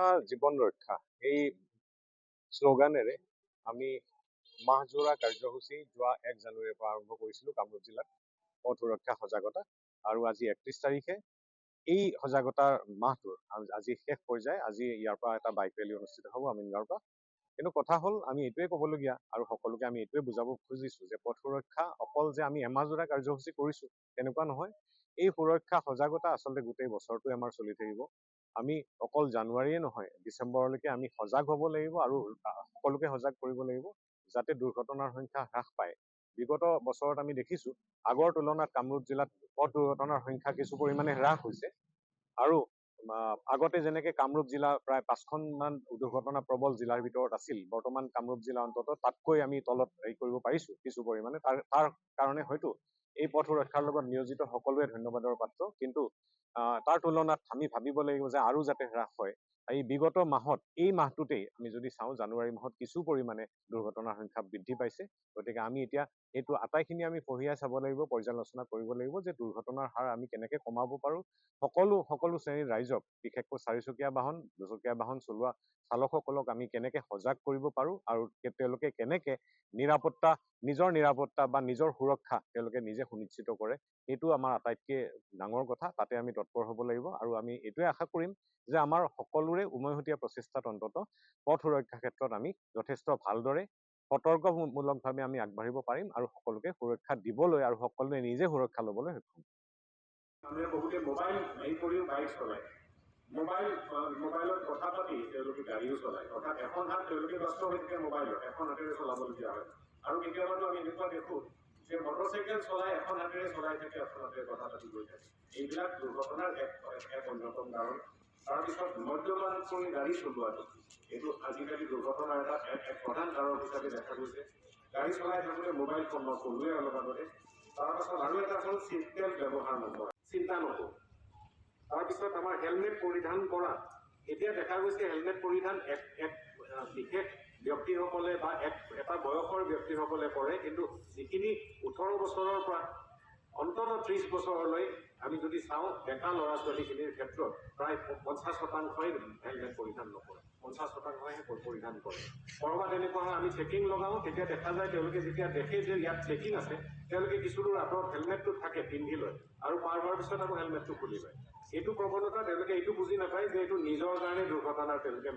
সুৰক্ষা জীৱন ৰক্ষা। এই শ্লোগানেৰে আমি মাহজোৰা কাৰ্যসূচী যোৱা এক জানুৱাৰীৰ পৰা আৰম্ভ কৰিছিলোঁ কামৰূপ জিলাত। পথ সুৰক্ষা সজাগতা। আৰু আজি একত্ৰিছ তাৰিখে এই সজাগতাৰ মাহটোৰ আজ- শেষ পৰ্যায় আজি ইয়াৰ পৰা এটা বাইক ৰেলী অনুষ্ঠিত হ'ব আমিনগাঁৱৰ পৰা। কিন্তু কথা হ'ল আমি এইটোৱে ক'বলগীয়া আৰু সকলোকে আমি এইটোৱে বুজাব খুজিছোঁ যে পথ সুৰক্ষা অকল যে আমি এমাহজোৰা কাৰ্যসূচী কৰিছোঁ তেনেকুৱা নহয়। এই সুৰক্ষা সজাগতা আচলতে গোটেই বছৰটোৱে আমাৰ চলি থাকিব। আমি অকল জানুৱাৰীয়ে নহয় ডিচেম্বৰলৈকে আমি সজাগ হ'ব লাগিব আৰু সকলোকে সজাগ কৰিব লাগিব যাতে দুৰ্ঘটনাৰ সংখ্যা হ্ৰাস পায়। বিগত বছৰত আমি দেখিছোঁ আগৰ তুলনাত কামৰূপ জিলাত পথ দুৰ্ঘটনাৰ সংখ্যা কিছু পৰিমাণে হ্ৰাস হৈছে আৰু আগতে যেনেকে কামৰূপ জিলা প্ৰায় পাঁচখনমান দুৰ্ঘটনা প্ৰবল জিলাৰ ভিতৰত আছিল বৰ্তমান কামৰূপ জিলা অন্তত তাতকৈ আমি তলত হেৰি কৰিব পাৰিছোঁ কিছু পৰিমাণে। তাৰ তাৰ কাৰণে হয়তো এই পথ সুৰক্ষাৰ লগত নিয়োজিত সকলোৱে ধন্যবাদৰ পাত্ৰ। কিন্তু তাৰ তুলনাত আমি ভাবিব লাগিব যে আৰু যাতে হ্ৰাস হয়। এই বিগত মাহত এই মাহটোতেই আমি যদি চাওঁ জানুৱাৰী মাহত কিছু পৰিমাণে দুৰ্ঘটনাৰ সংখ্যা বৃদ্ধি পাইছে। গতিকে আমি এতিয়া এইটো আটাইখিনি আমি পঢ়িয়াই চাব লাগিব পৰ্যালোচনা কৰিব লাগিব যে দুৰ্ঘটনাৰ হাৰ আমি কেনেকে কমাব পাৰোঁ। সকলো সকলো শ্ৰেণীৰ ৰাইজক বিশেষকৈ চাৰিচকীয়া বাহন দুচকীয়া বাহন চলোৱা চালকসকলক আমি কেনেকে সজাগ কৰিব পাৰোঁ আৰু তেওঁলোকে কেনেকে নিৰাপত্তা নিজৰ নিৰাপত্তা বা নিজৰ সুৰক্ষা তেওঁলোকে নিজে সুনিশ্চিত কৰে সেইটো আমাৰ আটাইতকৈ ডাঙৰ কথা। তাতে আমি তৎপৰ হ'ব লাগিব আৰু আমি এইটোৱে আশা কৰিম যে আমাৰ সকলোৰে উমৈহতীয়া প্ৰচেষ্টাত অন্তত পথ সুৰক্ষা ক্ষেত্ৰত আমি যথেষ্ট ভালদৰে সতৰ্কমূলকভাৱে আমি আগবাঢ়িব পাৰিম আৰু সকলোকে সুৰক্ষা দিবলৈ আৰু সকলোৱে নিজে সুৰক্ষা ল'বলৈ সক্ষম মানুহে বহুতে মোবাইল হেৰি কৰিও বাইক চলায়। মোবাইল মোবাইলত কথা পাতি তেওঁলোকে গাড়ীও চলায়। অৰ্থাৎ এখন হাত তেওঁলোকে ব্যস্ত হৈ থাকে মোবাইলত এখন হাতেৰে চলাবলগীয়া হয়। আৰু কেতিয়াবাতো আমি এনেকুৱা দেখো যে মটৰচাইকেল চলাই এখন হাতেৰে চলাই থাকে এখন হাতেৰে কথা পাতি গৈ থাকে। এইবিলাক দুৰ্ঘটনাৰ এক অন্যতম কাৰণ। তাৰপিছত মদ্যপান কৰি গাড়ী চলোৱাটো এইটো আজিকালি দুৰ্ঘটনাৰ এটা এক প্ৰধান কাৰণ হিচাপে দেখা গৈছে। গাড়ী চলাই থাকোঁতে মোবাইল ফোন মই ক'লোৱে অলপ আগতে। তাৰপাছত আৰু এটা হ'ল চিট বেল্ট ব্যৱহাৰ নকৰা। চিন্তা নকৰোঁ। তাৰপিছত আমাৰ হেলমেট পৰিধান কৰা। এতিয়া দেখা গৈছে হেলমেট পৰিধান এক এক বিশেষ ব্যক্তিসকলে বা এক এটা বয়সৰ ব্যক্তিসকলে কৰে। কিন্তু যিখিনি ওঠৰ বছৰৰ পৰা অন্ততঃ ত্ৰিছ বছৰলৈ আমি যদি চাওঁ ডেকা ল'ৰা ছোৱালীখিনিৰ ক্ষেত্ৰত প্ৰায় পঞ্চাছ শতাংশই হেলমেট পৰিধান নকৰে। পঞ্চাছ শতাংশহে পৰি- পৰিধান কৰে। ক'ৰবাত এনেকুৱা হয় আমি চেকিং লগাওঁ তেতিয়া দেখা যায় তেওঁলোকে যেতিয়া দেখে যে ইয়াত চেকিং আছে তেওঁলোকে কিছু দূৰ আঁতৰত হেলমেটটো থাকে পিন্ধি লয় আৰু পাৰ হোৱাৰ পিছত আকৌ হেলমেটটো খুলি লয়। এইটো প্ৰৱণতা তেওঁলোকে এইটো বুজি নাপায় যে এইটো নিজৰ কাৰণে দুৰ্ঘটনাৰ তেওঁলোকে